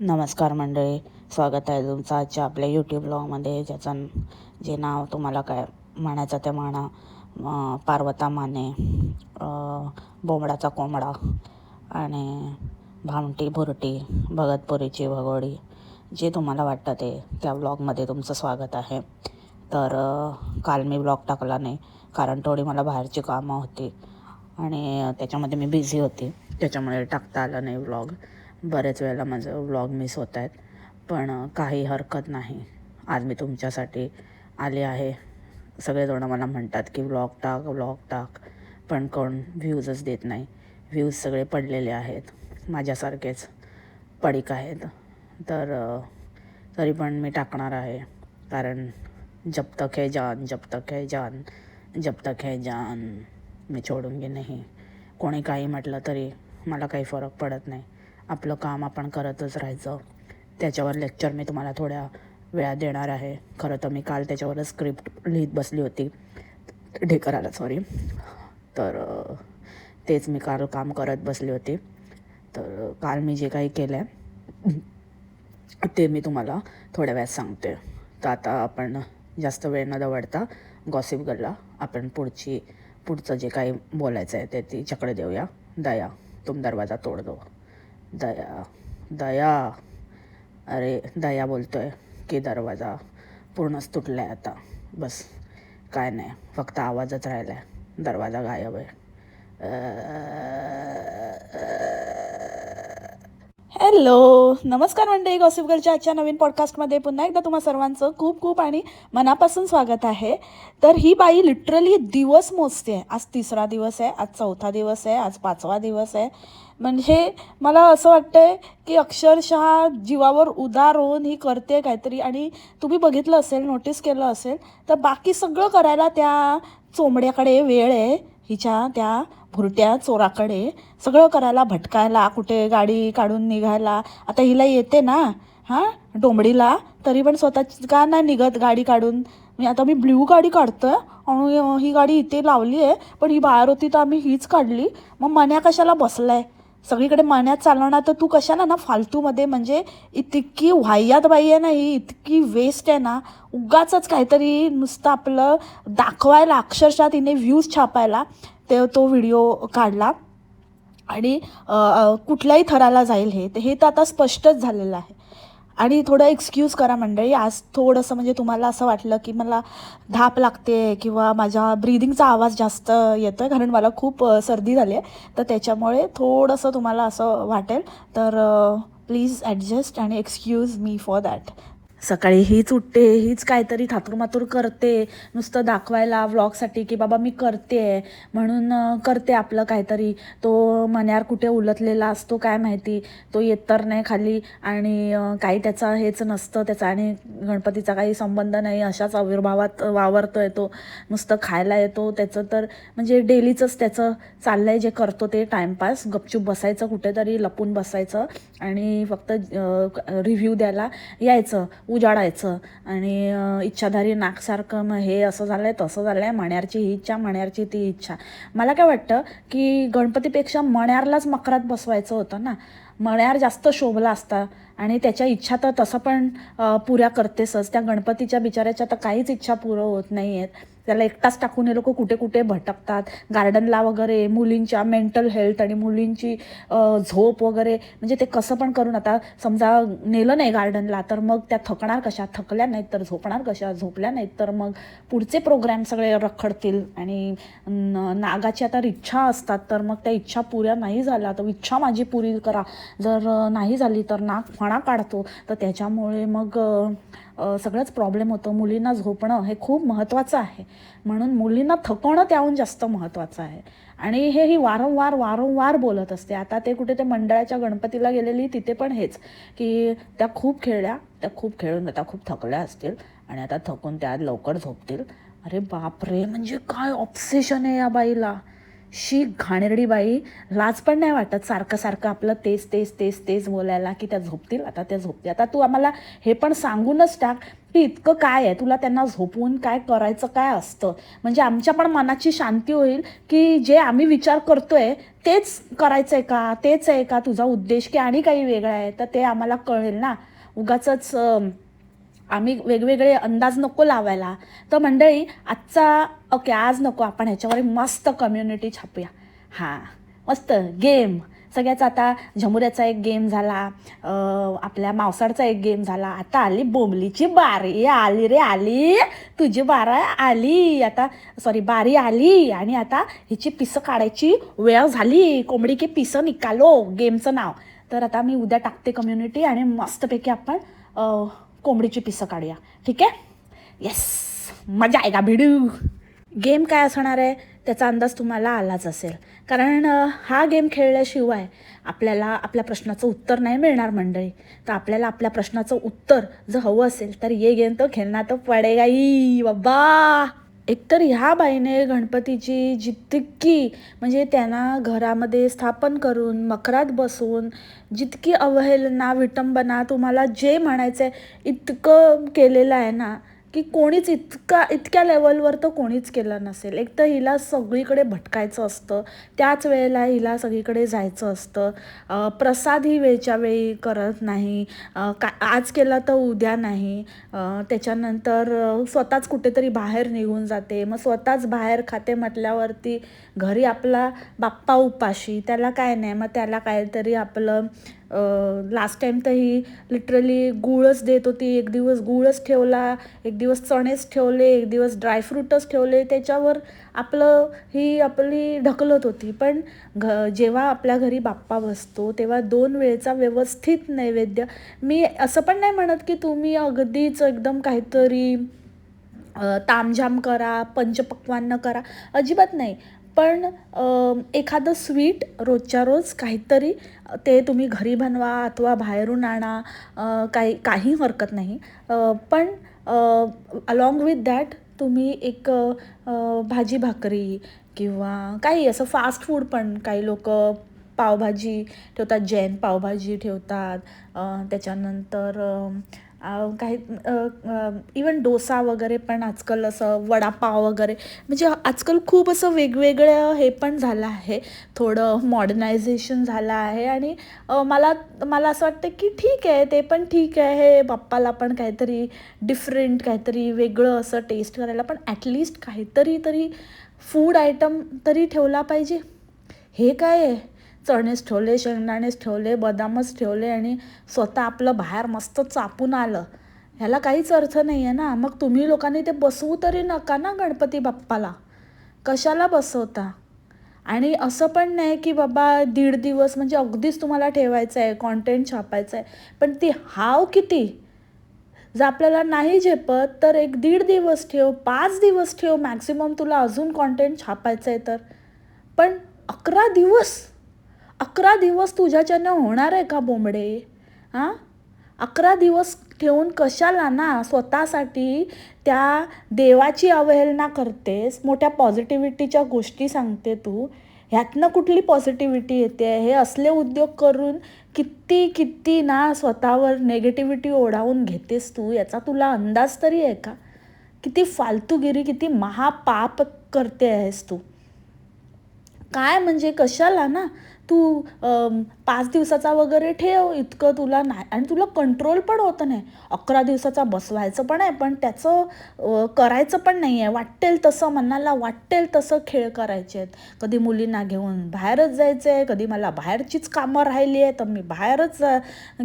नमस्कार मंडळी स्वागत आहे तुमचं आजच्या आपल्या यूट्यूब ब्लॉगमध्ये ज्याचं जे नाव तुम्हाला काय म्हणायचं ते म्हणा. पार्वता माने बोंबडाचा कोंबडा आणि भामटी भुरटी भगतपुरीची भगोडी जे तुम्हाला वाटतं ते त्या ब्लॉगमध्ये तुमचं स्वागत आहे. तर काल मी ब्लॉग टाकला नाही कारण थोडी मला बाहेरची कामं होती आणि त्याच्यामध्ये मी बिझी होती त्याच्यामुळे टाकता आलं नाही व्लॉग बऱ्याच वेळेला माझं व्लॉग मिस होत आहेत. पण काही हरकत नाही. आज मी तुमच्यासाठी आले आहे. सगळेजण मला म्हणतात की व्लॉग टाक व्लॉग टाक. पण कोण व्ह्यूजच देत नाही. व्ह्यूज सगळे पडलेले आहेत. माझ्यासारखेच पडीक आहेत. तर तरी पण मी टाकणार आहे. कारण जब तक है जान जब तक है जान जब तक है जान. मी छोडूंगी नाही. कोणी काही म्हटलं तरी मला काही फरक पडत नाही. आपलं काम आपण करतच राहायचं. त्याच्यावर लेक्चर मी तुम्हाला थोड्या वेळा देणार आहे. खरं तर मी काल त्याच्यावरच स्क्रिप्ट लिहित बसली होती. ढेकराला सॉरी तर तेच मी काल काम करत बसली होती. तर काल मी जे काही केलं आहे ते मी तुम्हाला थोड्या वेळात सांगते. तर आता आपण जास्त वेळ न दवडता गॉसिप गल्ला आपण पुढची पुढचं जे काही बोलायचं आहे ते तिच्याकडे देऊया. दया तुम दरवाजा तोड दो. दया दया अरे दया बोलतोय की दरवाजा पूर्णच तुटला आहे आता बस काय नाही फक्त आवाजच राहिला आहे दरवाजा गायब आहे हॅलो नमस्कार मंडळी गॉसिपगरच्या आजच्या नवीन पॉडकास्टमध्ये पुन्हा एकदा तुम्हा सर्वांचं खूप खूप आणि मनापासून स्वागत आहे. तर ही बाई लिटरली दिवस मोजते. आहे आज तिसरा दिवस आहे आज चौथा दिवस आहे आज पाचवा दिवस आहे. म्हणजे मला असं वाटतंय की अक्षरशः जीवावर उदार होऊन ही करते काहीतरी आणि तुम्ही बघितलं असेल नोटीस केलं असेल तर बाकी सगळं करायला त्या चोंबड्याकडे वेळ आहे. हिच्या त्या भुरट्या चोराकडे सगळं करायला भटकायला कुठे गाडी काढून निघायला. आता हिला येते ना हां डोंबडीला तरी पण स्वतः का नाही निघत गाडी काढून? मी आता मी ब्ल्यू गाडी काढतं आणि ही गाडी इथे लावली आहे पण ही बाहेर होती तर आम्ही हीच काढली. मग मन्या कशाला बसलाय? सगळीकडे मण्यात चालवणार तर तू कशाला ना फालतूमध्ये म्हणजे इतकी वाह्यात बाई आहे ना ही इतकी वेस्ट आहे ना उगाच काहीतरी नुसतं आपलं दाखवायला अक्षरशः तिने व्ह्यूज छापायला ते तो व्हिडिओ काढला. आणि कुठल्याही थराला जाईल हे तर हे तर आता स्पष्टच झालेलं आहे. आणि थोडं एक्सक्यूज करा मंडळी. आज थोडंसं म्हणजे तुम्हाला असं वाटलं की मला धाप लागते किंवा माझ्या ब्रीदिंगचा आवाज जास्त येतो आहे कारण मला खूप सर्दी झाली आहे. तर त्याच्यामुळे थोडंसं तुम्हाला असं वाटेल. तर प्लीज ॲडजस्ट आणि एक्सक्यूज मी फॉर दॅट सकाळी हीच उठते हीच काहीतरी थातूरमातूर करते नुसतं दाखवायला व्लॉगसाठी की बाबा मी करते म्हणून करते आपलं काहीतरी. तो मन्यार कुठे उलटलेला असतो काय माहिती तो येत तर नाही खाली आणि काही त्याचा हेच नसतं त्याचा आणि गणपतीचा काही संबंध नाही अशाच आविर्भावात वावरतो येतो नुसतं खायला येतो त्याचं तर म्हणजे डेलीचंच त्याचं चाललं आहे जे करतो ते टाईमपास गपचूप बसायचं कुठेतरी लपून बसायचं आणि फक्त रिव्ह्यू द्यायला यायचं. उजाडायचं. आणि इच्छाधारी नाकसारखं मग हे असं झालं आहे तसं झालं आहे मण्यारची ही इच्छा मण्यारची ती इच्छा. मला काय वाटतं की गणपतीपेक्षा मण्यारलाच मकरात बसवायचं होतं ना. मण्यार जास्त शोभला असता आणि त्याच्या इच्छा तर तसं पण पुऱ्या करतेसच. त्या गणपतीच्या बिचाऱ्याच्या तर काहीच इच्छा पुरं होत नाही आहेत त्याला एकटाच टाकून हे लोक कुठे कुठे भटकतात. गार्डनला वगैरे मुलींच्या मेंटल हेल्थ आणि मुलींची झोप वगैरे म्हणजे ते कसं पण करून आता समजा नेलं नाही गार्डनला तर मग त्या थकणार कशा? थकल्या नाहीत तर झोपणार कशा? झोपल्या नाहीत तर मग पुढचे प्रोग्रॅम सगळे रखडतील आणि नागाची आता इच्छा असतात तर मग त्या इच्छा पुऱ्या नाही झाल्या. तर इच्छा माझी पुरी करा. जर नाही झाली तर नाग फणा काढतो. तर त्याच्यामुळे मग सगळंच प्रॉब्लेम होतं. मुलींना झोपणं हे खूप महत्त्वाचं आहे. म्हणून मुलींना थकवणं त्याहून जास्त महत्त्वाचं आहे. आणि हे ही वारंवार वारंवार बोलत असते. आता ते कुठे ते मंडळाच्या गणपतीला गेलेली तिथे पण हेच की त्या खूप खेळल्या त्या खूप खेळून त्या खूप थकल्या असतील आणि आता थकून त्या लवकर झोपतील. अरे बापरे म्हणजे काय ऑब्सेशन आहे या बाईला. शी घाणेरडी बाई लाज पण नाही वाटत सारखं सारखं आपलं तेच तेच तेच तेच बोलायला की त्या झोपतील आता त्या झोपतील. आता तू आम्हाला हे पण सांगूनच टाक की इतकं काय आहे? तुला त्यांना झोपवून काय करायचं काय असतं? म्हणजे आमच्या पण मनाची शांती होईल की जे आम्ही विचार करतोय तेच करायचं आहे का? तेच आहे का? तुझा उद्देश की आणि काही वेगळा आहे? तर ते आम्हाला कळेल ना. उगाचच आम्ही वेगवेगळे अंदाज नको लावायला. तर मंडळी आजचा ओके आज नको आपण ह्याच्यावर मस्त कम्युनिटी छापूया. हां मस्त गेम सगळ्याचा आता झमुऱ्याचा एक गेम झाला आपल्या मावसाडचा एक गेम झाला. आता आली बोंबलीची बारी. आली रे आली. तुझी बारा आली. आता सॉरी बारी आली. आणि आता हिची पिसं काढायची वेळ झाली. कोंबडी की पिसं निकालो गेमचं नाव. तर आता मी उद्या टाकते कम्युनिटी आणि मस्तपैकी आपण कोंबडीची पिसं काढूया. ठीक आहे? येस मजा आहे का भिडू? गेम काय असणार आहे? त्याचा अंदाज तुम्हाला आलाच असेल. कारण हा गेम खेळल्याशिवाय आपल्याला आपल्या प्रश्नाचं उत्तर नाही मिळणार मंडळी. तर आपल्याला आपल्या प्रश्नाचं उत्तर जर हवं असेल तर ये गेम तो खेळणार तर पडेगा ई बाबा! एकतर ह्या बाईने गणपतीची जितकी म्हणजे त्यांना घरामध्ये स्थापन करून मकरात बसून जितकी अवहेलना विटंबना तुम्हाला जे म्हणायचं आहे इतकं केलेलं आहे ना की कोणीच इतका इतक्या लेवलवर तर कोणीच केलं नसेल. एक तर हिला सगळीकडे भटकायचं असतं. त्याच वेळेला हिला सगळीकडे जायचं असतं. प्रसाद ही वेळच्या वेळी करत नाही. का आज केला तर उद्या नाही. त्याच्यानंतर स्वतःच कुठेतरी बाहेर निघून जाते. मग स्वतःच बाहेर खाते म्हटल्यावरती घरी आपला बाप्पा उपाशी त्याला काय नाही. मग त्याला काहीतरी आपलं लास्ट टाईम तर ही लिटरली गुळच देत होती. एक दिवस गुळच ठेवला एक दिवस चणेच ठेवले एक दिवस ड्रायफ्रूटच ठेवले. त्याच्यावर आपलं ही आपली ढकलत होती. पण घ जेव्हा आपल्या घरी बाप्पा बसतो तेव्हा दोन वेळेचा व्यवस्थित नैवेद्य. मी असं पण नाही म्हणत की तुम्ही अगदीच एकदम काहीतरी तामझाम करा पंचपक्वान्न करा. अजिबात नाही. पण एखादं स्वीट रोजच्या रोज काहीतरी ते तुम्ही घरी बनवा अथवा बाहेरून आणा काही काही हरकत नाही. पण अलॉंग विथ दॅट तुम्ही एक भाजी भाकरी किंवा काही असं फास्ट फूड पण काही लोक पावभाजी ठेवतात जैन पावभाजी ठेवतात. त्याच्यानंतर काही इवन डोसा वगैरे पण आजकाल असं वडापाव वगैरे म्हणजे आजकाल खूप असं वेगवेगळं हे पण झालं आहे. थोडं मॉडर्नायझेशन झालं आहे आणि मला मला असं वाटतं की ठीक आहे ते पण ठीक आहे. बाप्पाला पण काहीतरी डिफरंट काहीतरी वेगळं असं टेस्ट करायला पण ॲटलिस्ट काहीतरी तरी फूड आयटम तरी ठेवला पाहिजे. हे काय आहे? चणेच ठेवले शेंगदाणेच ठेवले बदामच ठेवले आणि स्वतः आपलं बाहेर मस्त चापून आलं. ह्याला काहीच अर्थ नाही आहे ना. मग तुम्ही लोकांनी ते बसवू तरी नका ना गणपती बाप्पाला. कशाला बसवता? आणि असं पण नाही की बाबा दीड दिवस म्हणजे अगदीच तुम्हाला ठेवायचं आहे कॉन्टेंट छापायचं आहे पण ती हाव किती? जर आपल्याला नाही झेपत तर एक दीड दिवस ठेव पाच दिवस ठेव मॅक्सिमम तुला अजून कॉन्टेंट छापायचं आहे तर. पण अकरा दिवस अकरा दिवस तुझ्याच्यानं होणार आहे का बोंबडे? हां अकरा दिवस ठेवून कशाला ना स्वतःसाठी त्या देवाची अवहेलना करतेस? मोठ्या पॉझिटिव्हिटीच्या गोष्टी सांगते तू. ह्यातनं कुठली पॉझिटिव्हिटी येते? हे असले उद्योग करून किती किती ना स्वतःवर नेगेटिव्हिटी ओढावून घेतेस तू? याचा तुला अंदाज तरी आहे का? किती फालतूगिरी किती महापाप करते आहेस तू. काय म्हणजे कशाला ना तू अम, पाच दिवसाचा वगैरे ठेव इतकं तुला नाही. आणि तुला कंट्रोल पण होतं नाही. अकरा दिवसाचा बसवायचं पण आहे पण त्याचं करायचं पण नाही आहे. वाटेल तसं मनाला वाटेल तसं खेळ करायचे आहेत. कधी मुलींना घेऊन बाहेरच जायचं आहे कधी मला बाहेरचीच कामं राहिली आहे तर मी बाहेरच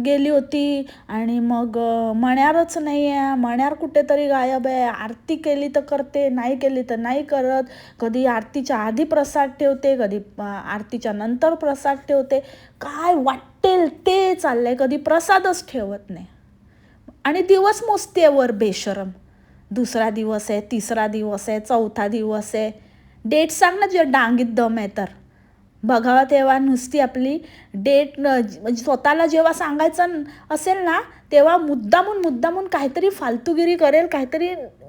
गेली होती. आणि मग मण्यारच नाही आहे. मण्यार कुठेतरी गायब आहे. आरती केली तर करते नाही केली तर नाही करत. कधी आरतीच्या आधी प्रसाद ठेवते कधी आरतीच्या नंतर प्रसाद ठेवते. का काय वाटेल ते चाललंय कधी प्रसादच ठेवत नाही. आणि दिवस मोजते वर बेशरम. दुसरा दिवस आहे तिसरा दिवस आहे चौथा दिवस आहे. डेट सांग ना तुझ्या डांगीत दम आहे तर. बघावं तेव्हा नुसती आपली डेट म्हणजे स्वतःला जेव्हा सांगायचं असेल ना तेव्हा मुद्दामून मुद्दामून काहीतरी फालतूगिरी करेल काहीतरी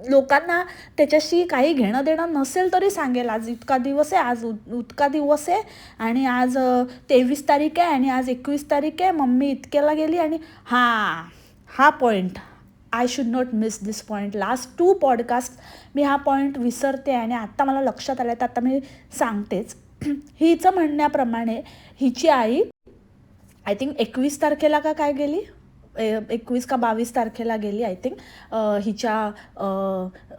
लोकांना त्याच्याशी काही घेणं देणं नसेल तरी सांगेल. आज इतका दिवस आहे आज उत- इतका दिवस आहे आणि आज तेवीस तारीख आहे आणि आज एकवीस तारीख आहे. मम्मी इतक्याला गेली आणि हां हा point I should not miss this point last two podcast मी हा पॉईंट विसरते आणि आत्ता मला लक्षात आलं तर आता मी सांगतेच. हिचं म्हणण्याप्रमाणे हिची आई आय थिंक एकवीस तारखेला का काय गेली? एकवीस का बावीस तारखेला गेली आय थिंक हिच्या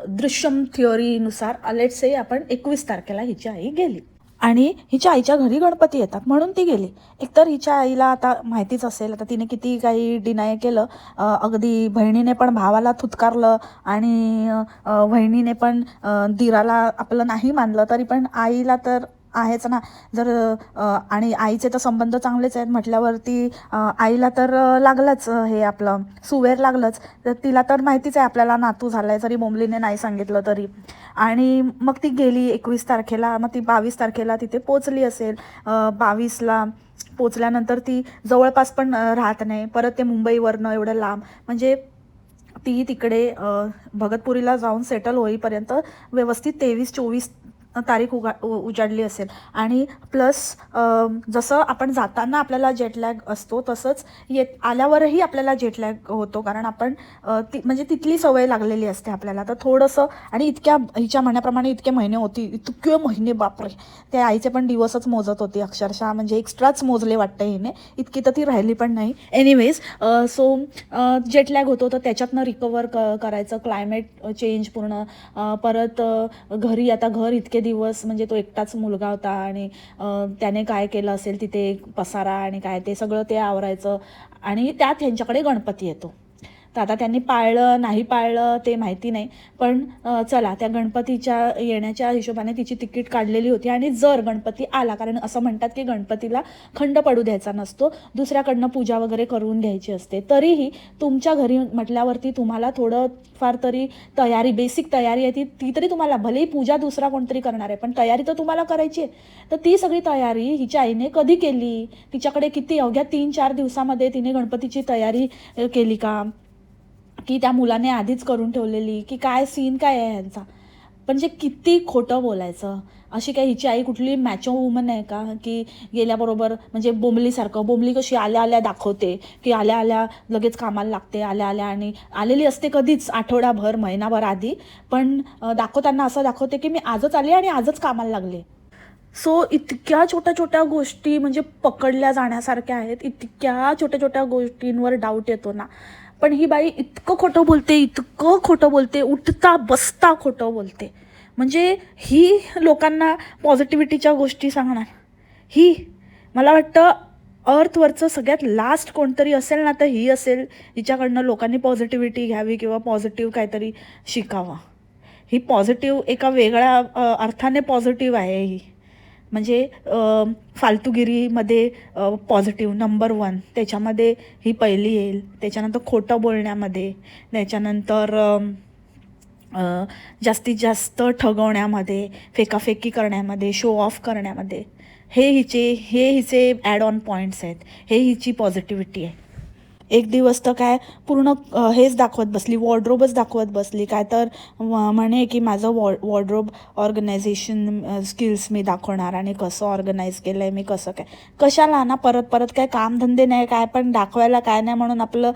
दृश्यम थिअरीनुसार लेट से आपण एकवीस तारखेला हिची आई गेली. आणि हिच्या आईच्या घरी गणपती येतात म्हणून ती गेली. एकतर हिच्या आईला आता माहितीच असेल आता तिने किती काही डिनाय केलं. अगदी बहिणीने पण भावाला थुतकारलं आणि बहिणीने पण दिराला आपलं नाही मानलं तरी पण आईला तर आहेच ना. जर आणि आईचे तर संबंध चांगलेच आहेत म्हटल्यावरती आईला तर लागलंच हे आपलं सुवेर लागलंच. तर तिला तर माहितीच आहे आपल्याला नातू झाला आहे जरी बोंबलीने नाही सांगितलं तरी. आणि मग ती गेली एकवीस तारखेला मग ती बावीस तारखेला तिथे पोचली असेल. बावीसला पोचल्यानंतर ती जवळपास पण राहत नाही. परत ते मुंबईवरनं एवढं लांब. म्हणजे ती तिकडे भगतपुरीला जाऊन सेटल होईपर्यंत व्यवस्थित तेवीस चोवीस तारीख उगा उ- उजाडली असेल. आणि प्लस जसं आपण जाताना आपल्याला जेटलॅग असतो तसंच येत आल्यावरही आपल्याला जेटलॅग होतो. कारण आपण ती म्हणजे तिथली सवय लागलेली असते आपल्याला. तर थोडंसं आणि इतक्या हिच्या म्हणण्याप्रमाणे इतके महिने होती इतके महिने बापरे! त्या आईचे पण दिवसच मोजत होती अक्षरशः. म्हणजे एक्स्ट्राच मोजले वाटतं हिने. इतकी तर ती राहिली पण नाही. एनिवेज सो जेटलॅग होतो. तर त्याच्यातनं रिकवर क करायचं. क्लायमेट चेंज पूर्ण. परत घरी आता घर इतके दिवस म्हणजे तो एकटाच मुलगा होता आणि त्याने काय केलं असेल तिथे पसारा आणि काय ते सगळं ते आवरायचं आणि त्यात ह्यांच्याकडे गणपती येतो. तर आता त्यांनी पाळलं नाही पाळलं ते माहिती नाही. पण चला त्या गणपतीच्या येण्याच्या हिशोबाने तिची तिकीट काढलेली होती आणि जर गणपती आला कारण असं म्हणतात की गणपतीला खंड पडू द्यायचा नसतो दुसऱ्याकडनं पूजा वगैरे करून घ्यायची असते. तरीही तुमच्या घरी म्हटल्यावरती तुम्हाला थोडं फार तरी तयारी बेसिक तयारी आहे ती ती तरी तुम्हाला भलेही पूजा दुसरा कोणतरी करणार आहे पण तयारी तर तुम्हाला करायची आहे. तर ती सगळी तयारी हिच्या आईने कधी केली? तिच्याकडे किती अवघ्या तीन चार दिवसामध्ये तिने गणपतीची तयारी केली का? की त्या मुलाने आधीच करून ठेवलेली की काय सीन काय आहे ह्यांचा? म्हणजे किती खोटं बोलायचं. अशी काय हिची आई कुठली मॅचो वुमन आहे का? की गेल्याबरोबर म्हणजे बोंबलीसारखं बोंबली कशी आल्या आल्या दाखवते की आल्या आल्या लगेच कामाला लागते आल्या आल्या आणि आलेली असते कधीच आठवडाभर महिनाभर आधी. पण दाखवताना असं दाखवते की मी आजच आले आणि आजच कामाला लागले. सो इतक्या छोट्या छोट्या गोष्टी म्हणजे पकडल्या जाण्यासारख्या आहेत. इतक्या छोट्या छोट्या गोष्टींवर डाऊट येतो ना. पण ही बाई इतकं खोटं बोलते इतकं खोटं बोलते उठता बसता खोटं बोलते. म्हणजे ही लोकांना पॉझिटिव्हिटीच्या गोष्टी सांगणार. ही मला वाटतं अर्थवरचं सगळ्यात लास्ट कोणतरी असेल ना तर ही असेल हिच्याकडनं लोकांनी पॉझिटिव्हिटी घ्यावी किंवा पॉझिटिव्ह काहीतरी शिकावं. ही पॉझिटिव्ह एका वेगळ्या अर्थाने पॉझिटिव्ह आहे ही. म्हणजे फालतूगिरीमध्ये पॉझिटिव्ह नंबर वन त्याच्यामध्ये ही पहिली येईल. त्याच्यानंतर खोटं बोलण्यामध्ये. त्याच्यानंतर जास्तीत जास्त ठगवण्यामध्ये फेकाफेकी करण्यामध्ये शो ऑफ करण्यामध्ये. हे हिचे हे हिचे ॲड ऑन पॉईंट्स आहेत. हे हिची पॉझिटिव्हिटी आहे. एक दिवस तर काय पूर्ण हेच दाखवत बसली वॉर्ड्रोबच दाखवत बसली. काय तर म्हणे की माझं वॉ वॉर्ड्रोब ऑर्गनायझेशन स्किल्स मी दाखवणार आणि कसं ऑर्गनाईज केलं आहे मी कसं काय. कशाला ना परत परत काय कामधंदे नाही काय पण दाखवायला काय नाही म्हणून आपलं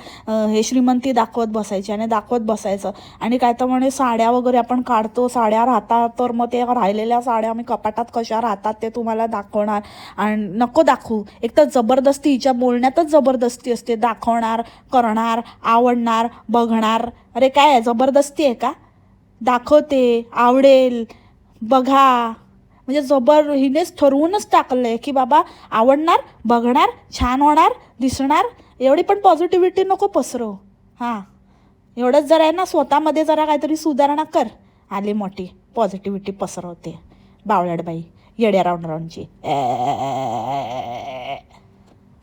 हे श्रीमंती दाखवत बसायची आणि दाखवत बसायचं. आणि काय तर म्हणे साड्या वगैरे आपण काढतो साड्या राहतात तर मग ते राहिलेल्या साड्या मी कपाटात कशा राहतात ते तुम्हाला दाखवणार. आणि नको दाखवू. एक तर जबरदस्ती हिच्या बोलण्यातच जबरदस्ती असते दाखवणार करणार आवडणार बघणार. अरे काय आहे, जबरदस्ती आहे का? दाखवते आवडेल बघा. म्हणजे जबर हिनेच ठरवूनच टाकलं आहे की बाबा आवडणार बघणार छान होणार दिसणार. एवढी पण पॉझिटिव्हिटी नको पसरव. हां. एवढंच जरा आहे ना स्वतःमध्ये जरा काहीतरी सुधारणा कर. आली मोठी. पॉझिटिव्हिटी पसरवते. बावळडबाई येड्या राऊंड राऊंडची.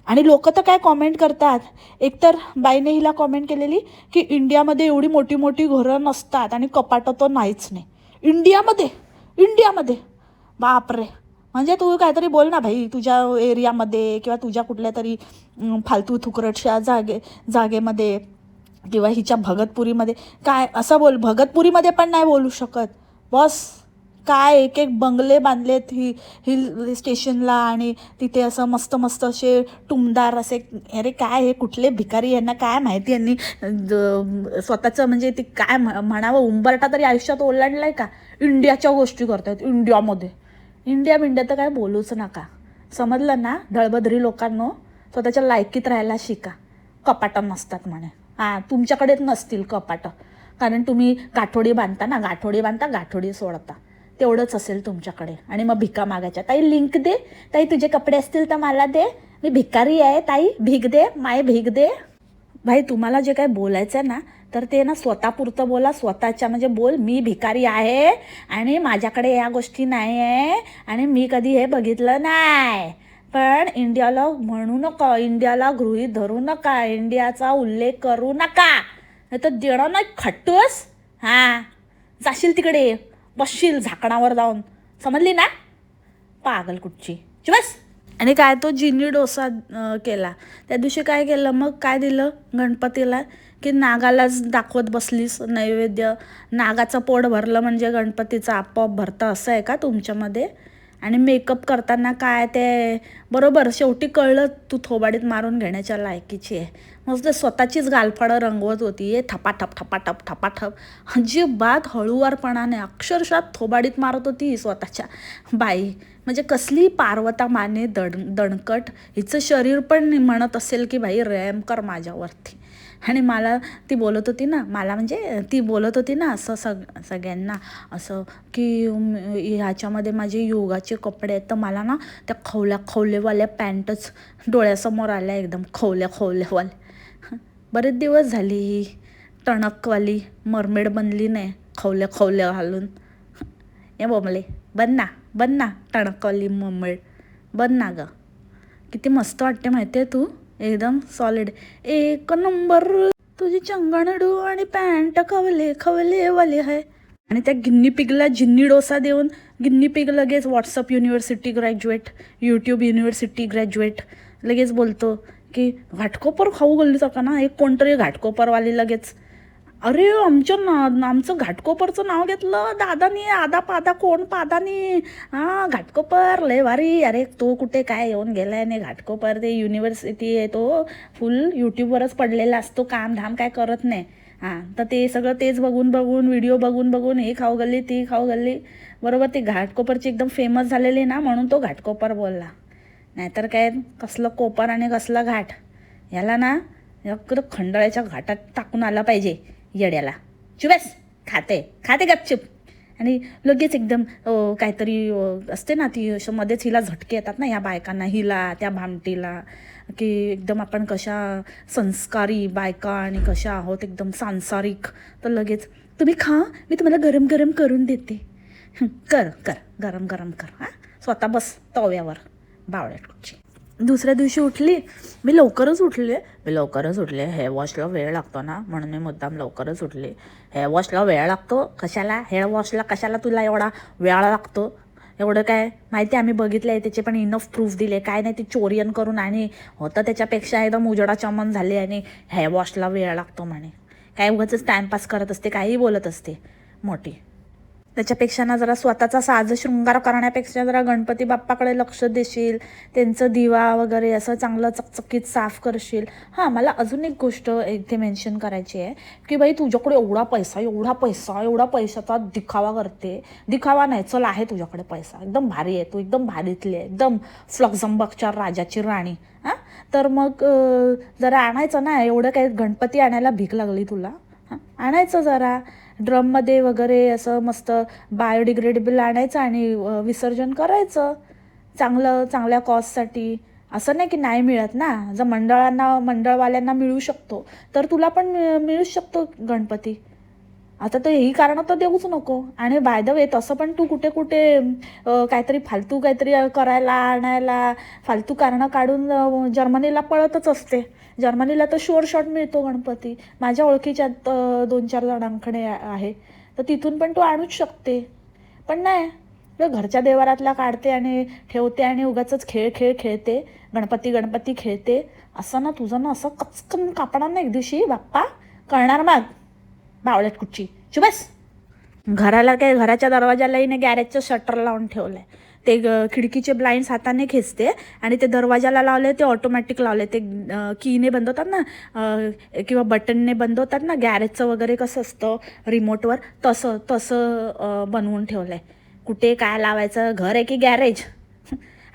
आणि लोक तर काय कॉमेंट करतात? एकतर बाईने हिला कॉमेंट केलेली की इंडियामध्ये एवढी मोठी मोठी घरं नसतात आणि कपाटं तर नाहीच नाही. इंडियामध्ये इंडियामध्ये. बापरे. म्हणजे तू काहीतरी बोल ना भाई तुझ्या एरियामध्ये किंवा तुझ्या कुठल्या तरी फालतू थुकरटच्या जागे जागेमध्ये किंवा हिच्या भगतपुरीमध्ये. काय असं बोल भगतपुरीमध्ये पण नाही बोलू शकत. बस. काय एक एक बंगले बांधलेत ही हिल स्टेशनला आणि तिथे असं मस्त मस्त असे टुमदार असे अरे काय हे कुठले भिकारी यांना काय माहिती? यांनी स्वतःचं म्हणजे ते काय म्ह- म्हणावं? उंबरटा तरी आयुष्यात ओलांडला आहे का? इंडियाच्या गोष्टी करतायत इंडियामध्ये. इंडिया बिंडिया तर काय बोलूच नका. समजलं ना दळबद्री लोकांनो? स्वतःच्या लायकीत राहायला शिका. कपाटं नसतात म्हणे. हां तुमच्याकडेच नसतील कपाटं. कारण तुम्ही गाठोडी बांधता ना गाठोडी बांधता गाठोडी सोडता. तेवढंच असेल तुमच्याकडे. आणि मग भिका मागायच्या. ताई लिंक दे. ताई तुझे कपडे असतील तर मला दे. मी भिकारी आहे. ताई भीक दे. माय भीक दे. भाई तुम्हाला जे काय बोलायचं आहे ना तर ते ना स्वतःपुरतं बोला. स्वतःच्या म्हणजे बोल. मी भिकारी आहे आणि माझ्याकडे या गोष्टी नाही आहे आणि मी कधी हे बघितलं नाही. पण इंडियाला म्हणू नका. इंडियाला गृहीत धरू नका. इंडियाचा उल्लेख करू नका. नाही तर देणं नाही खट्टूस. हां. जाशील तिकडे. बसशील झाकणावर जाऊन. समजली ना? पागल कुठची. बस आणि काय तो जिनी डोसा केला. त्या दिवशी काय केलं? मग काय दिलं गणपतीला? की नागालाच दाखवत बसलीस नैवेद्य. नागाचं पोट भरलं म्हणजे गणपतीचं आपोआप भरतं. असं आहे का तुमच्यामध्ये? आणि मेकअप करताना काय ते बरोबर शेवटी कळलं तू थोबाडीत मारून घेण्याच्या लायकीची आहे. मग ते स्वतःचीच गालफाडं रंगवत होती ये थपाठप थपाठप थपाठप अजिबात हळूवारपणाने अक्षरशः थोबाडीत मारत होती ही स्वतःच्या. बाई म्हणजे कसली पार्वता माने दण दणकट हिचं शरीर पण म्हणत असेल की बाई रॅम कर माझ्यावरती. आणि मला ती बोलत होती ना मला म्हणजे ती बोलत होती ना असं सग सगळ्यांना असं की ह्याच्यामध्ये माझे योगाचे कपडे आहेत तर मला ना त्या खवल्या खवलेवाल्या पॅन्टच डोळ्यासमोर आल्या एकदम खवल्या खवल्यावाल्या बरेच दिवस झाली ही टणकवाली मरमेड बनली नाही खवल्या खवल्या घालून. हे बोमले बन ना बन ना टणकवाली मरमेड बन ना ग. किती मस्त वाटते माहिती आहे तू? एकदम सॉलिड एक नंबर तुझी चंगणडू आणि पॅन्ट खवले खवले वाले आहे आणि त्या गिन्नी पिगला जिन्नी डोसा देऊन गिन्नी पिग लगेच WhatsApp university graduate YouTube university graduate लगेच बोलतो की घाटकोपर खाऊ गल्लीचा का ना? एक कोणतरी घाटकोपरवाली लगेच. अरे आमच्या ना आमचं घाटकोपरचं नाव घेतलं दादानी आदा पादा कोण पादानी? हां घाटकोपर लय भारी. अरे तो कुठे काय येऊन गेलाय नाही घाटकोपर ते युनिव्हर्सिटी आहे तो. फुल यूट्यूबवरच पडलेला असतो काम धाम काय करत नाही. हां तर ते सगळं तेच बघून बघून व्हिडिओ बघून बघून हे खाऊ गल्ली ती खाऊ गल्ली. बरोबर ते घाटकोपरची एकदम फेमस झालेली ना म्हणून तो घाटकोपर बोलला. नाहीतर काय कसलं कोपर आणि कसलं घाट. ह्याला ना खंडाळ्याच्या घाटात टाकून आला पाहिजे. येड्याला. चुबेस खाते. खाते गपचूप. आणि लगेच एकदम काहीतरी असते ना ती असं मध्येच हिला झटके येतात ना ह्या बायकांना हिला त्या भामटीला की एकदम आपण कशा संस्कारी बायका आणि कशा आहोत एकदम सांसारिक. तर लगेच तुम्ही खा मी तुम्हाला गरम गरम करून देते. कर कर गरम गरम कर हां? स्वतः बस तव्यावर. बावळ्यात कुठची दुसऱ्या दिवशी उठली मी लवकरच उठले. मी लवकरच उठले. हेअरवॉशला वेळ लागतो ना म्हणून मी मुद्दाम लवकरच उठले. हेअरवॉशला वेळ लागतो? कशाला? हेअरवॉशला कशाला तुला एवढा वेळ लागतो? एवढं काय? माहिती आहे, आम्ही बघितलं आहे त्याचे पण इनफ प्रूफ दिले. काय नाही ते चोरियन करून आणि होतं त्याच्यापेक्षा एकदम उजडा चमन झाले आणि हेअरवॉशला वेळ लागतो म्हणे. काय उगाच टाईमपास करत असते काही बोलत असते. मोठी. त्याच्यापेक्षा ना जरा स्वतःचा साज शृंगार करण्यापेक्षा जरा गणपती बाप्पाकडे लक्ष देशील त्यांचं दिवा वगैरे असं चांगलं चकचकीत साफ करशील. हां मला अजून एक गोष्ट इथे मेन्शन करायची आहे की बाई तुझ्याकडे एवढा पैसा एवढा पैसा एवढा पैशाचा दिखावा करते. दिखावा नाही चल आहे तुझ्याकडे पैसा. एकदम भारी आहे तू एकदम भारीतली आहे एकदम फ्लक्झम्बकच्या राजाची राणी. हां तर मग जरा आणायचं ना एवढं काही गणपती आणायला भीक लागली तुला? आणायचं जरा. ड्रममध्ये वगैरे असं मस्त बायोडिग्रेडेबल आणायचं आणि विसर्जन करायचं. चांगलं चांगल्या कॉजसाठी असं नाही की नाही मिळत ना. जर मंडळांना मंडळवाल्यांना मिळू शकतो. तर तुला पण मिळूच शकतो गणपती. आता तर ही कारणं तर देऊच नको. आणि बाय द वे तसं पण तू कुठे कुठे काहीतरी फालतू काहीतरी करायला आणायला फालतू कारणं काढून जर्मनीला पळतच असते. जर्मनीला तर शोर शॉट मिळतो गणपती. माझ्या ओळखीच्या दोन चार जणांकडे आहे. तर तिथून पण तू आणूच शकते. पण नाही. घरच्या देवारातला काढते आणि ठेवते आणि उगाच खेळ खेळ खेळते. गणपती गणपती खेळते. असं ना तुझं ना असं कचकन कापणार ना एक दिवशी बाप्पा कळणार मग. बावळ्यात कुठची. चुबस घराला काय घराच्या दरवाजालाही नाही गॅरेजचं शटर लावून ठेवलं आहे ते खिडकीचे ब्लाइंड्स हाताने खेचते आणि ते दरवाजाला लावले ते ऑटोमॅटिक लावले. ते कीने बंद होतात ना किंवा बटनने बंद होतात ना गॅरेजचं वगैरे कसं असतं रिमोटवर तसं तसं बनवून ठेवलं आहे कुठे काय लावायचं? घर आहे की गॅरेज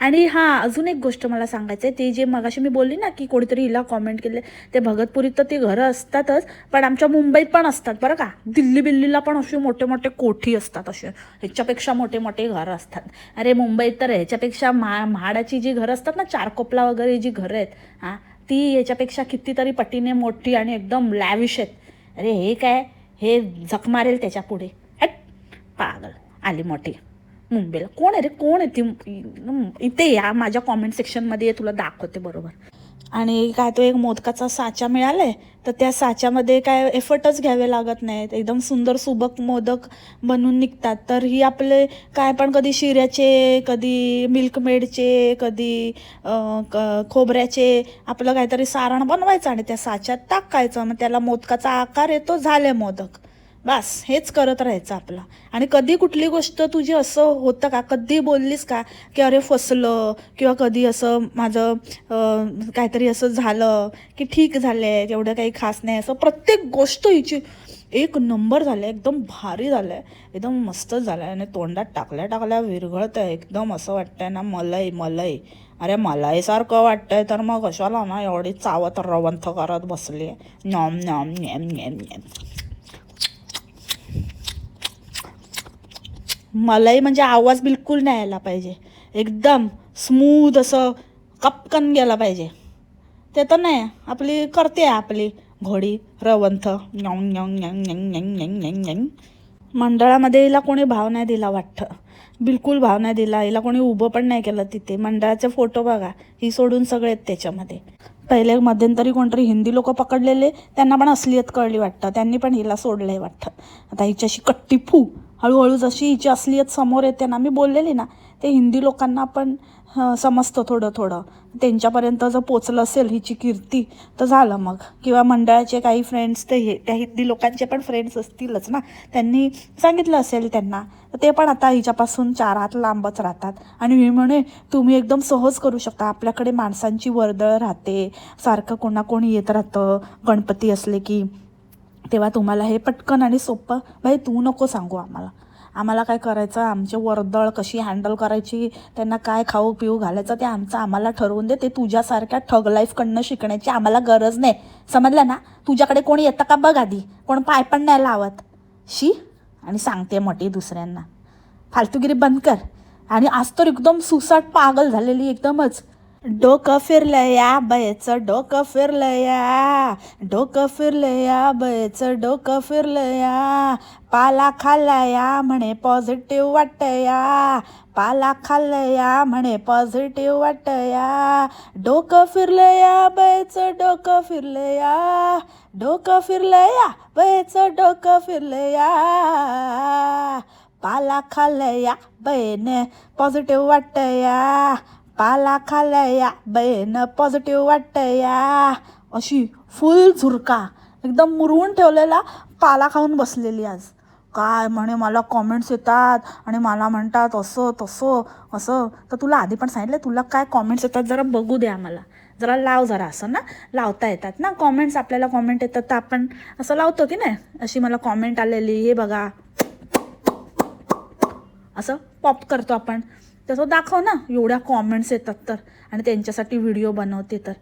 आणि हां अजून एक गोष्ट मला सांगायचं आहे ते जे मगाशी मी बोलली ना की कोणीतरी हिला कॉमेंट केले ते भगतपुरीत तर ती घरं असतातच पण आमच्या मुंबईत पण असतात बरं का? दिल्ली बिल्लीला पण असे मोठे मोठे कोठी असतात असे. ह्याच्यापेक्षा मोठे मोठे घरं असतात. अरे मुंबईत तर ह्याच्यापेक्षा मा म्हाडाची जी घरं असतात ना चारकोपला वगैरे जी घरं आहेत हां ती ह्याच्यापेक्षा कितीतरी पटीने मोठी आणि एकदम लॅविश आहेत. अरे हे काय? हे झक मारेल त्याच्या पुढे. हट पागल आली मोठी. मुंबईला. कोण आहे रे? कोण आहे ती? इथे या माझ्या कॉमेंट सेक्शनमध्ये तुला दाखवते बरोबर. आणि काय तो एक मोदकाचा साचा मिळालाय तर त्या साच्यामध्ये काय एफर्टच घ्यावे लागत नाहीत. एकदम सुंदर सुबक मोदक बनून निघतात. तर ही आपले काय पण कधी शिऱ्याचे कधी मिल्कमेडचे कधी क- खोबऱ्याचे आपलं काहीतरी सारण बनवायचं आणि त्या साच्यात टाकायचं. मग त्याला मोदकाचा आकार येतो झाले मोदक. बस हेच करत राहायचं आपलं. आणि कधी कुठली गोष्ट तुझी असं होतं का? कधी बोललीस का? की अरे फसलं किंवा कधी असं माझं काहीतरी असं झालं की ठीक झालं आहे एवढं काही खास नाही असं प्रत्येक गोष्ट हिची एक नंबर झालं एकदम भारी झालं आहे एकदम मस्त झालं आहे आणि तोंडात टाकल्या टाकल्या विरघळत आहे एकदम असं वाटतंय ना मलई मलई. अरे मलाईसारखं वाटतंय तर मग कशाला ना एवढी चावत रवंथ करत बसली. आहे नॉम नॉम नेम नेम नेम मलाही म्हणजे आवाज बिलकुल नाही यायला पाहिजे. एकदम स्मूद असं कपकन गेला पाहिजे. ते तर नाही आपली करते आपली घोडी रवंथ मंडळामध्ये हिला कोणी भाव नाही दिला वाटतं. बिलकुल भाव नाही दिला. हिला कोणी उभं पण नाही केलं तिथे. मंडळाचे फोटो बघा. ही सोडून सगळे आहेत त्याच्यामध्ये. पहिले मध्यंतरी कोणतरी हिंदी लोक पकडलेले त्यांना पण असलीत कळली वाटतं. त्यांनी पण हिला सोडलं आहे वाटतं. आता हिच्याशी कट्टी फू. हळूहळू जशी हिची असलियत समोर येते ना मी बोललेली ना ते हिंदी लोकांना पण हं, समजतं थोडं थोडं. त्यांच्यापर्यंत जर पोचलं असेल हिची कीर्ती तर झालं मग. किंवा मंडळाचे काही फ्रेंड्स ते हे त्या हिंदी लोकांचे पण फ्रेंड्स असतीलच ना. त्यांनी सांगितलं असेल त्यांना ते पण आता हिच्यापासून चार हात लांबच राहतात. आणि मी म्हणे तुम्ही एकदम सहज करू शकता. आपल्याकडे माणसांची वर्दळ राहते. सारखं कोणा कोणी येत राहतं. गणपती असले की तेव्हा तुम्हाला हे पटकन आणि सोपं भाई तू नको सांगू आम्हाला. आम्हाला काय करायचं? आमचे वर्दळ कशी हँडल करायची? त्यांना काय खाऊ पिऊ घालायचं? ते आमचं आम्हाला ठरवून दे. ते तुझ्यासारख्या ठग लाईफकडनं शिकण्याची आम्हाला गरज नाही. समजलं ना? तुझ्याकडे कोणी येतं का बघ आधी. कोण पाय पण नाही लावत. शी? आणि सांगते मोठी दुसऱ्यांना. फालतूगिरी बंद कर. आणि आज तर एकदम सुसाट पागल झालेली एकदमच. डोकं फिरलं या बयचं डोकं फिरलं या. डोकं फिरलं या बयचं डोकं फिरलं या. पाला खाल्ला या म्हणे पॉझिटिव्ह वाटत या. पाला खाल्लं या म्हणे पॉझिटिव्ह वाटत या. डोकं फिरलं या बयचं डोकं फिरलं या. डोकं फिरलं या बयचं डोकं फिरलं या. पाला खाल्लं या बयने पॉझिटिव्ह वाटत या. पाला खाल्लं या पॉझिटिव्ह वाटत या अशी फुल झुरका. एकदम मुरवून ठेवलेला पाला खाऊन बसलेली आज. काय म्हणे मला कॉमेंट्स येतात आणि मला म्हणतात असं तसं असं. तर तुला आधी पण सांगितलं तुला काय कॉमेंट्स येतात जरा बघू द्या मला जरा लाव जरा असं ना. लावता येतात ना. कॉमेंट्स आपल्याला कॉमेंट येतात तर आपण असं लावतो की नाही? अशी मला कॉमेंट आलेली हे बघा. असं पॉप करतो आपण. तसं दाखव ना एवढ्या कॉमेंट्स येतात तर. आणि त्यांच्यासाठी व्हिडिओ बनवते तर.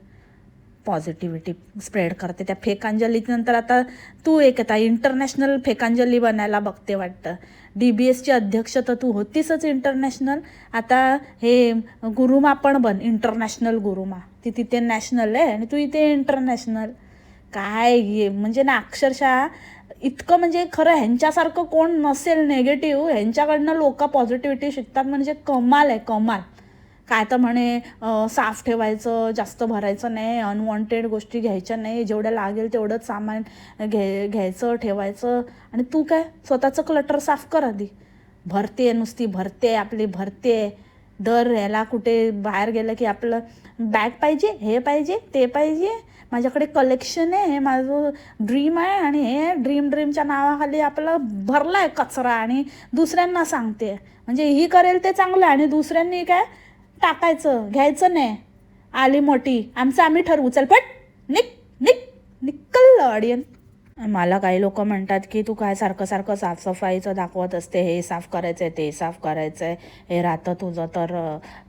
पॉझिटिव्हिटी स्प्रेड करते. त्या फेकांजलीनंतर आता तू एक आता इंटरनॅशनल फेकांजली बनायला बघते वाटतं. डी बी एसची अध्यक्ष तर तू होतीसच इंटरनॅशनल आता हे गुरुमा पण बन इंटरनॅशनल गुरुमा. ती तिथे नॅशनल आहे आणि तू इथे इंटरनॅशनल काय म्हणजे ना अक्षरशः इतकं म्हणजे खरं ह्यांच्यासारखं कोण नसेल नेगेटिव्ह ह्यांच्याकडनं लोक पॉझिटिव्हिटी शिकतात म्हणजे कमाल आहे कमाल. काय तर म्हणे साफ ठेवायचं जास्त भरायचं नाही अनवॉन्टेड गोष्टी घ्यायच्या नाही जेवढं लागेल तेवढंच सामान घे घ्यायचं ठेवायचं. आणि तू काय? स्वतःचं क्लटर साफ कर आधी. भरते नुसती भरते आपली भरते. दर ह्याला कुठे बाहेर गेलं की आपलं बॅग पाहिजे हे पाहिजे ते पाहिजे. माझ्याकडे कलेक्शन आहे हे माझं ड्रीम आहे आणि हे ड्रीम ड्रीमच्या नावाखाली आपलं भरला आहे कचरा आणि दुसऱ्यांना सांगते. म्हणजे ही करेल ते चांगलं आणि दुसऱ्यांनी काय टाकायचं घ्यायचं नाही. आली मोठी आमचं आम्ही ठरवू. चल पट निक निक निकल ऑडियन मला काही लोक म्हणतात की तू काय सारखं सारखं साफसफाईचं दाखवत असते हे साफ करायचं आहे ते साफ करायचं आहे हे राहतं तुझं. तर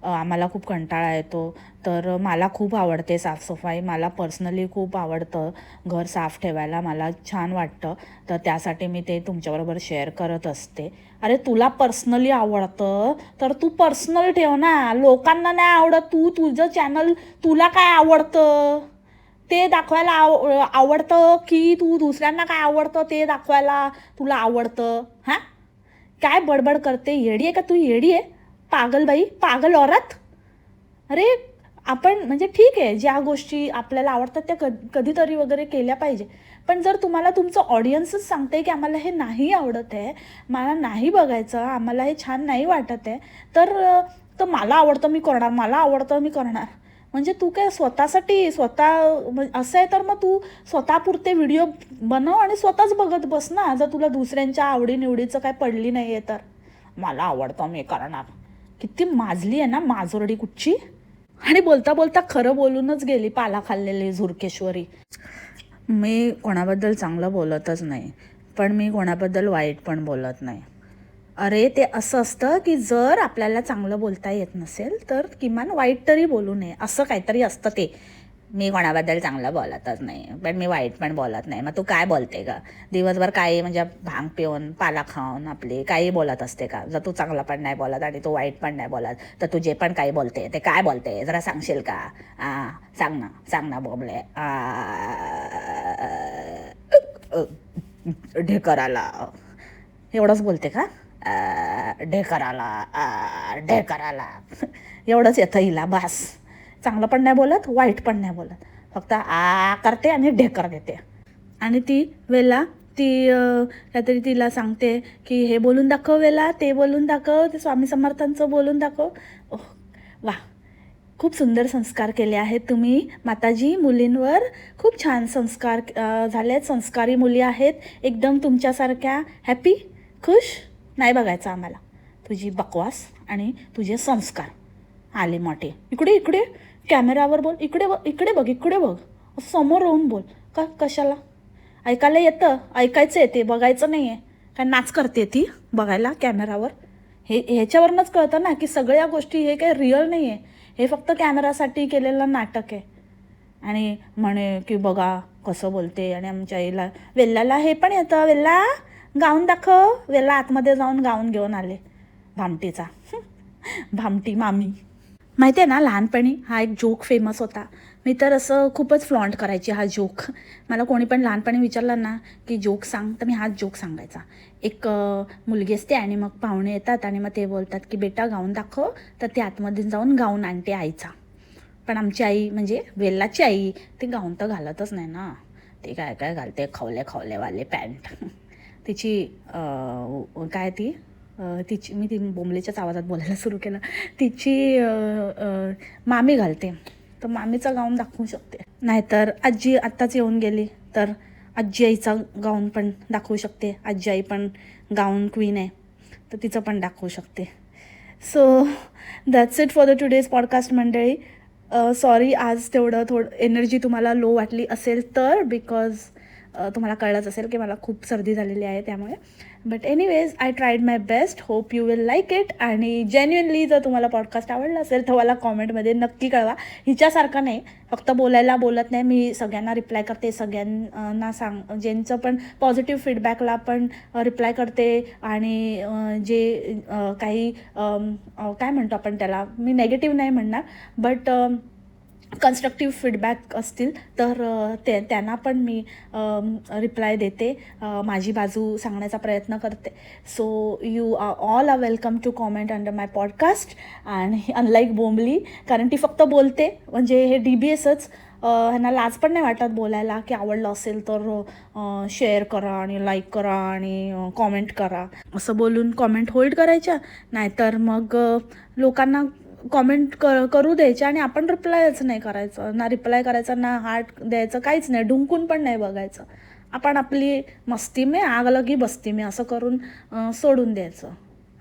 आम्हाला खूप कंटाळा येतो. तर मला खूप आवडते साफसफाई. मला पर्सनली खूप आवडतं घर साफ ठेवायला. मला छान वाटतं. तर त्यासाठी मी ते तुमच्याबरोबर शेअर करत असते. अरे तुला पर्सनली आवडतं? तर तू पर्सनल ठेव ना. लोकांना नाही आवडत. तू तुझं चॅनल तुला काय आवडतं? दाखवायला आव आवडतं की तू दुसऱ्यांना काय आवडतं ते दाखवायला तुला आवडतं? हां? काय बडबड करते? येडी आहे का तू? येडी आहे? पागल बाई? पागल औरत? अरे आपण म्हणजे ठीक आहे ज्या गोष्टी आपल्याला आवडतात त्या कध कधीतरी वगैरे केल्या पाहिजे. पण जर तुम्हाला तुमचं ऑडियन्सच सांगते की आम्हाला हे नाही आवडत आहे मला नाही बघायचं आम्हाला हे छान नाही वाटत आहे तर तर मला आवडतं मी करणार मला आवडतं मी करणार. म्हणजे तू काय स्वतःसाठी स्वतः म्हणजे असं आहे तर मग तू स्वतःपुरते व्हिडिओ बनव आणि स्वतःच बघत बस ना. जर तुला दुसऱ्यांच्या आवडीनिवडीचं काय पडली नाही आहे तर. मला आवडतं मी करणार. किती माजली आहे ना माजोरडी कुठची. आणि बोलता बोलता खरं बोलूनच गेली पाला खाल्लेली झुरकेश्वरी. मी कोणाबद्दल चांगलं बोलतच नाही. पण मी कोणाबद्दल वाईट पण बोलत नाही. अरे ते असं असतं की जर आपल्याला चांगलं बोलता येत नसेल तर किमान वाईट तरी बोलू नये. असं काहीतरी असतं ते. मी कोणाबद्दल चांगलं बोलतच नाही पण मी वाईट पण बोलत नाही. मग तू काय बोलते का दिवसभर काही म्हणजे भांग पिऊन पाला खाऊन आपली काही बोलत असते का? जर तू चांगलं पण नाही बोलत आणि तू वाईट पण नाही बोलत तर तू जे पण काही बोलते. ते काय बोलते? जरा सांगशील का? आ, सांग ना सांग ना बोबले. आ, ढेकर आला एवढंच बोलते का? ढेकराला ढेकराला आ, एवढंच येतं हिला बास. चांगलं पण नाही बोलत वाईट पण नाही बोलत. फक्त आ करते आणि ढेकर देते. आणि ती वेला ती काहीतरी तिला सांगते की हे बोलून दाखव वेला ते बोलून दाखव ते स्वामी समर्थांचं बोलून दाखव. ओह वा खूप सुंदर संस्कार केले आहेत तुम्ही. माताजी मुलींवर खूप छान संस्कार झाले आहेत संस्कारी मुली आहेत. एकदम तुमच्यासारख्या. हॅपी खुश? नाही बघायचं आम्हाला. तुझी बकवास आणि तुझे संस्कार. आले मोठे. इकडे इकडे. कॅमेरावर बोल. इकडे बघ इकडे बघ इकडे बघ. समोर राहून बोल. का कशाला? ऐकायला येतं. ऐकायचं येते बघायचं नाही आहे काय नाच करते ती बघायला कॅमेरावर? हे ह्याच्यावरनंच कळतं ना की सगळ्या गोष्टी हे काही रिअल नाही आहे हे फक्त कॅमेरासाठी केलेलं नाटक आहे. आणि म्हणे की बघा कसं बोलते आणि आमच्या आईला वेल्लाला हे पण येतं वेल्ला. गाऊन दाखव. वेला आतमध्ये जाऊन गाऊन घेऊन आले. भामटीचा. भामटी मामी. माहिती आहे ना लहानपणी हा एक जोक फेमस होता. मी तर असं खूपच फ्लॉन्ट करायची हा जोक मला कोणी पण लहानपणी विचारलं ना की जोक सांग तर मी हाच जोक सांगायचा. एक मुलगी असते आणि मग पाहुणे येतात आणि मग ते बोलतात की बेटा गाऊन दाखव. तर ते आतमध्ये जाऊन गाऊन आणते आईचा. पण आमची आई म्हणजे वेल्लाची आई ती गाऊन तर घालतच नाही ना. ते काय काय घालते? खवले खवलेवाले पॅन्ट. तिची काय ती? तिची मी ती बोंबलेच्याच आवाजात बोलायला सुरू केलं. तिची मामी घालते. तर मामीचा गाऊन दाखवू शकते. नाहीतर आजी आत्ताच येऊन गेली तर आजी आईचा गाऊन पण दाखवू शकते. आजी आई पण गाऊन क्वीन आहे तर तिचं पण दाखवू शकते. So that's it for the today's podcast मंडळी. सॉरी आज तेवढं थोडं एनर्जी तुम्हाला लो वाटली असेल तर बिकॉज तुम्हाला कळलंच असेल की मला खूप सर्दी झालेली आहे त्यामुळे. But anyways I tried my best hope you will like it आणि जेन्युनली जर तुम्हाला पॉडकास्ट आवडला असेल तर मला कॉमेंटमध्ये नक्की कळवा. हिच्यासारखा नाही. फक्त बोलायला बोलत नाही. मी सगळ्यांना रिप्लाय करते. सगळ्यांना सांग ज्यांचं पण पॉझिटिव्ह फीडबॅकला पण रिप्लाय करते. आणि जे काही काय म्हणतो आपण त्याला? मी नेगेटिव्ह नाही म्हणणार. बट कन्स्ट्रक्टिव्ह फीडबॅक असतील तर ते त्यांना पण मी रिप्लाय देते. माझी बाजू सांगण्याचा प्रयत्न करते. So you all are welcome to comment under my podcast आणि अनलाईक बोंबली कारण ती फक्त बोलते. म्हणजे हे डी बी एसच ह्यांना लाज पण नाही वाटत बोलायला की आवडलं असेल तर शेअर करा आणि लाईक करा आणि कॉमेंट करा. असं बोलून कॉमेंट होल्ड करायच्या. नाहीतर मग लोकांना कॉमेंट कर करू द्यायचे आणि आपण रिप्लायच नाही करायचं. ना रिप्लाय करायचा ना हार्ट द्यायचं काहीच नाही. ढुंकून पण नाही बघायचं. आपण आपली मस्ती मे आग लगी बस्ती मे असं करून सोडून द्यायचं.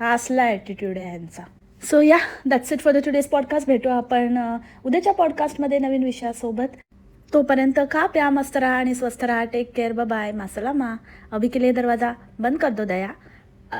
हा असला ॲटिट्यूड आहे यांचा सो या that's it for the today's podcast भेटू आपण उद्याच्या पॉडकास्टमध्ये नवीन विषयासोबत. तोपर्यंत खा प्या मस्त रहा आणि स्वस्थ राहा. टेक केअर बाय मासला मा. अभी के लिए दरवाज़ा बंद कर दो दया. आ,